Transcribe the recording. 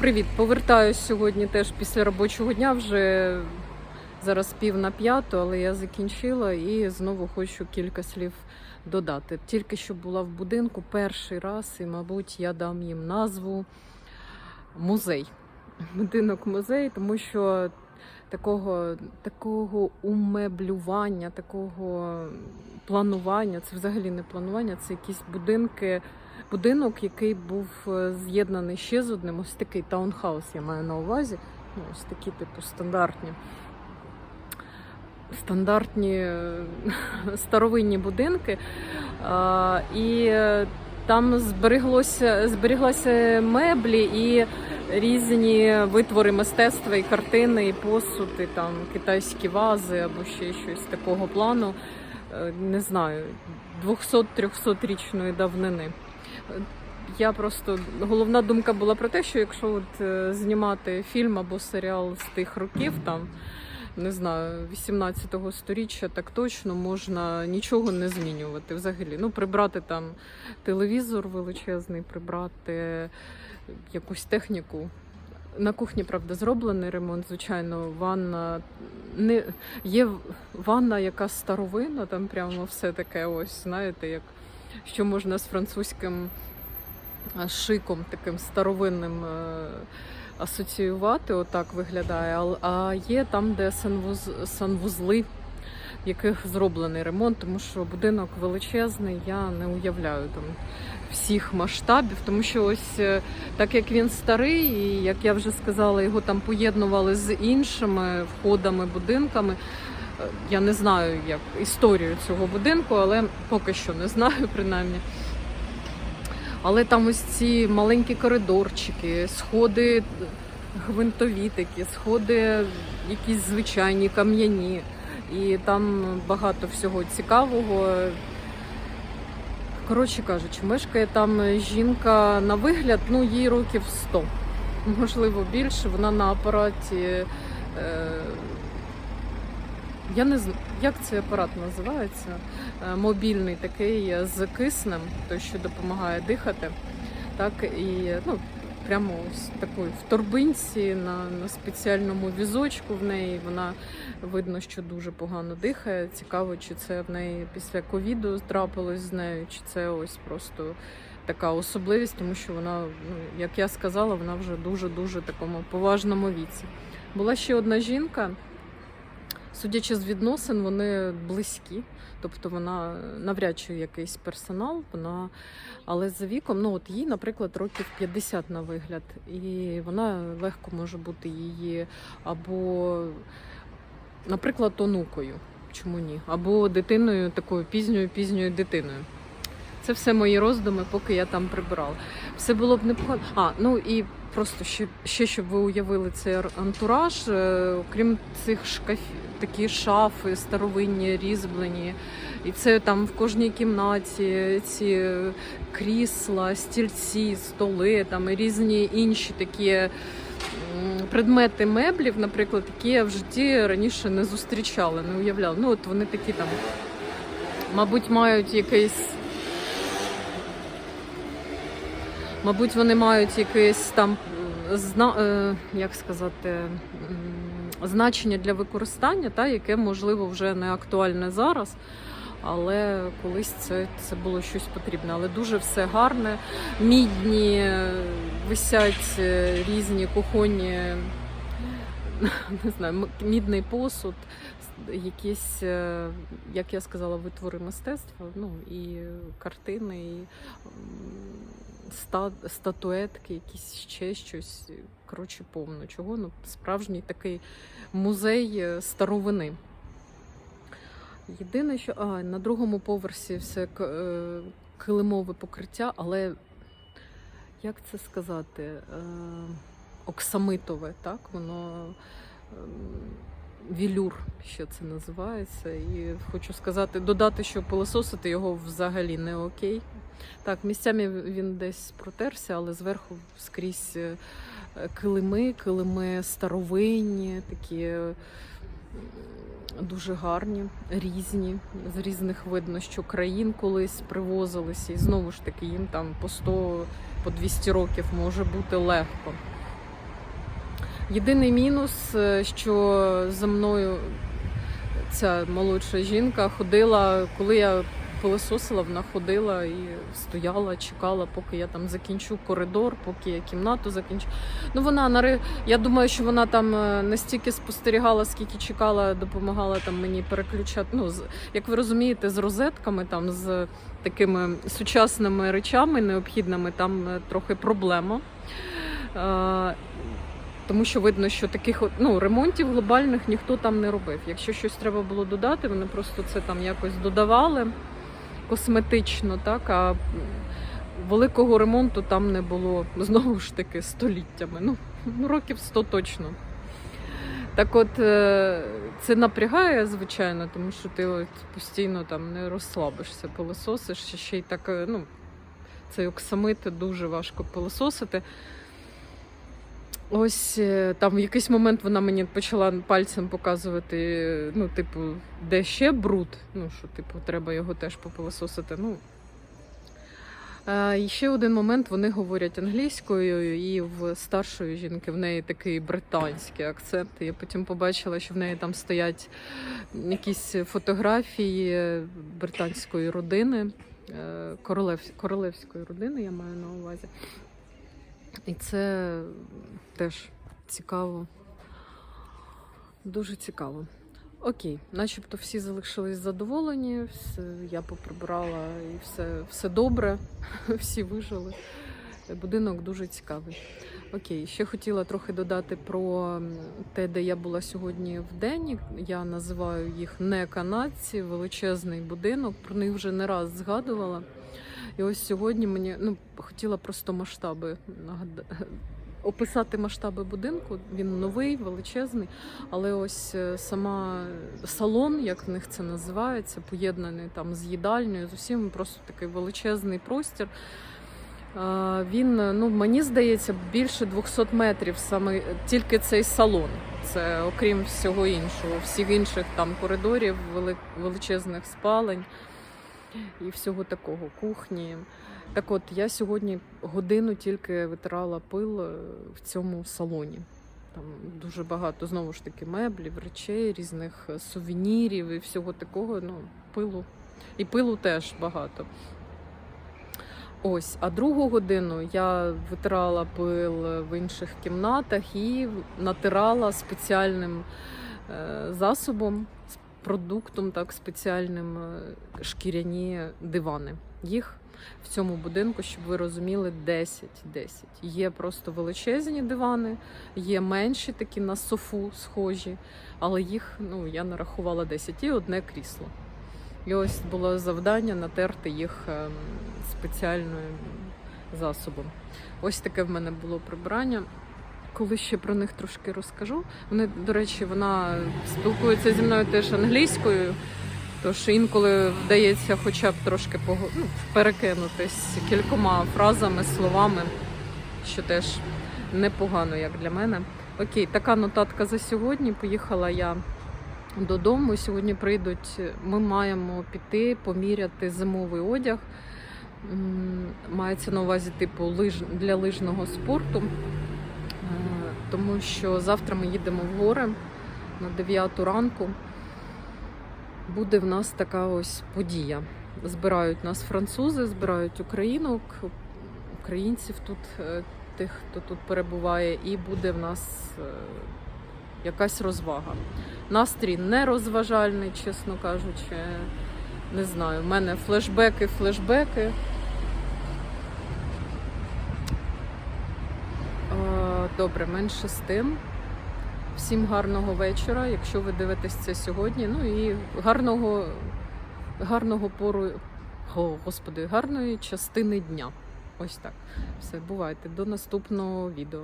Привіт, повертаюсь сьогодні теж після робочого дня. Вже зараз пів на п'яту, але я закінчила і знову хочу кілька слів додати. Тільки що була в будинку перший раз, і, мабуть, я дам їм назву музей. Будинок музей, тому що такого, такого умеблювання, такого планування, це взагалі не планування, це якісь будинки. Будинок, який був е, з'єднаний ще з одним, ось такий таунхаус, я маю на увазі. Ну, ось такі, типу, стандартні. Стандартні е, старовинні будинки. А, і е, там збереглося, зберіглися меблі і різні витвори мистецтва, і картини, і посуд, там китайські вази або ще щось такого плану. Е, Не знаю, 200-300 річної давнини. Я просто головна думка була про те, що якщо от е, знімати фільм або серіал з тих років, там не знаю, 18-го сторіччя, так точно можна нічого не змінювати взагалі. Ну, прибрати там телевізор величезний, прибрати якусь техніку. На кухні, правда, зроблений ремонт, звичайно, ванна не є ванна, яка старовинна, там прямо все таке, ось, знаєте, як що можна з французьким шиком, таким старовинним е, асоціювати, отак виглядає. А є там, де санвуз, санвузли, в яких зроблений ремонт, тому що будинок величезний, я не уявляю там всіх масштабів, тому що ось е, так як він старий, і як я вже сказала, його там поєднували з іншими входами, будинками. Е, Я не знаю як історію цього будинку, але поки що не знаю, принаймні. Але там ось ці маленькі коридорчики, сходи гвинтові такі, сходи якісь звичайні, кам'яні. І там багато всього цікавого. Коротше кажучи, мешкає там жінка на вигляд, ну їй років 100, можливо більше. Вона на апараті. Е, я не знаю, як цей апарат називається. Е, Мобільний такий з киснем, той, що допомагає дихати. Так, і ну, прямо ось такої в торбинці на, на спеціальному візочку в неї. Вона видно, що дуже погано дихає. Цікаво, чи це в неї після ковіду трапилось з нею, чи це ось просто така особливість, тому що вона, ну, як я сказала, вона вже дуже-дуже такому поважному віці. Була ще одна жінка. Судячи з відносин, вони близькі, тобто вона навряд чи якийсь персонал, вона, але за віком, ну от їй, наприклад, років 50 на вигляд, і вона легко може бути її або, наприклад, онукою, чому ні, або дитиною такою пізньою пізньою дитиною. Це все мої роздуми, поки я там прибирала. Все було б непогано. А, ну і просто ще, ще щоб ви уявили цей антураж, е, окрім цих шкафів, такі шафи старовинні, різьблені. І це там в кожній кімнаті ці крісла, стільці, столи, там і різні інші такі предмети меблів, наприклад, які я в житті раніше не зустрічала, не уявляла. Ну, от вони такі там, мабуть, мають якийсь. Мабуть, вони мають якесь там зна... е, як сказати, значення для використання, та, яке можливо вже не актуальне зараз. Але колись це, це було щось потрібне. Але дуже все гарне. Мідні, висять е, різні кухонні, не знаю, мідний посуд, якісь, е, як я сказала, витвори мистецтва, ну і картини, і ста, статуетки, якісь ще щось. Коротше, повно чого. Ну, справжній такий музей е, старовини. Єдине, що а, на другому поверсі все е, килимове покриття, але як це сказати? Оксамитове, так? Воно ем, вілюр, ще це називається. І хочу сказати, додати, що пилососити його взагалі не окей. Так, місцями він десь протерся, але зверху скрізь е, килими, килими старовинні, такі дуже гарні, різні. З різних видно, що країн колись привозилися. І знову ж таки, їм там по 100, по 200 років може бути легко. Єдиний мінус, е, що за мною ця молодша жінка ходила, коли я пилососила, вона ходила і стояла, чекала, поки я там закінчу коридор, поки я кімнату закінчу. Ну вона я думаю, що вона там е, настільки спостерігала, скільки чекала, допомагала там мені переключати. Ну, як ви розумієте, з розетками, там з такими сучасними речами необхідними, там е, трохи проблема. Тому що видно, що таких ну, ремонтів глобальних ніхто там не робив. Якщо щось треба було додати, вони просто це там якось додавали косметично, так а великого ремонту там не було знову ж таки століттями. Ну, ну, років 100 точно. Так от е, це напрягає, звичайно, тому що ти от постійно там не розслабишся, пилососиш, ще й так, е, ну, цей оксамит дуже важко пилососити. Ось е, там в якийсь момент вона мені почала пальцем показувати, ну, типу, де ще бруд. Ну, що, типу, треба його теж попилососити. Ну. Е, І ще один момент вони говорять англійською, і в старшої жінки в неї такий британський акцент. Я потім побачила, що в неї там стоять якісь фотографії британської родини, е, королев, королевської родини, я маю на увазі. І це теж цікаво. Дуже цікаво. Окей, начебто всі залишились задоволені, все, я поприбирала і все, все добре, всі вижили. Будинок дуже цікавий. Окей, ще хотіла трохи додати про те, де я була сьогодні в день. Я називаю їх не канадці, величезний будинок. Про них вже не раз згадувала. І ось сьогодні мені ну, хотіла просто масштаби описати масштаби будинку. Він новий, величезний, але ось е, сама салон, як в них це називається, поєднаний там з їдальнею, з усім просто такий величезний простір. Він, е, ну мені здається, більше 200 метрів саме тільки цей салон. Це окрім всього іншого, всіх інших там коридорів, вели- величезних спалень і всього такого, кухні. Так от, я сьогодні годину тільки витирала пил е, в цьому салоні. Там дуже багато знову ж таки меблів, речей, різних е, сувенірів і всього такого. Ну, пилу. І пилу теж багато. Ось, а другу годину я витирала пил в інших кімнатах і натирала спеціальним е, засобом, продуктом, так спеціальним е, шкіряні дивани. Їх в цьому будинку, щоб ви розуміли, 10. 10. Є просто величезні дивани, є менші такі на софу схожі, але їх ну, я нарахувала 10 і одне крісло. І ось було завдання натерти їх ем, спеціальним засобом. Ось таке в мене було прибирання. Коли ще про них трошки розкажу. Вони, до речі, вона спілкується зі мною теж англійською, тож інколи вдається хоча б трошки ну, перекинутись кількома фразами, словами, що теж непогано, як для мене. Окей, така нотатка за сьогодні. Поїхала я додому. Сьогодні прийдуть. Ми маємо піти поміряти зимовий одяг. Мається на увазі типу лиж для лижного спорту. Тому що завтра ми їдемо в гори на 9 ранку. Буде в нас така ось подія. Збирають нас французи, збирають українок, українців тут, е, тих, хто тут перебуває, і буде в нас е, якась розвага. Настрій не розважальний, чесно кажучи. Не знаю, в мене флешбеки, флешбеки. Е, Добре, менше з тим. Всім гарного вечора, якщо ви дивитесь це сьогодні. Ну і гарного, гарного пору, о, господи, гарної частини дня. Ось так. Все, бувайте. До наступного відео.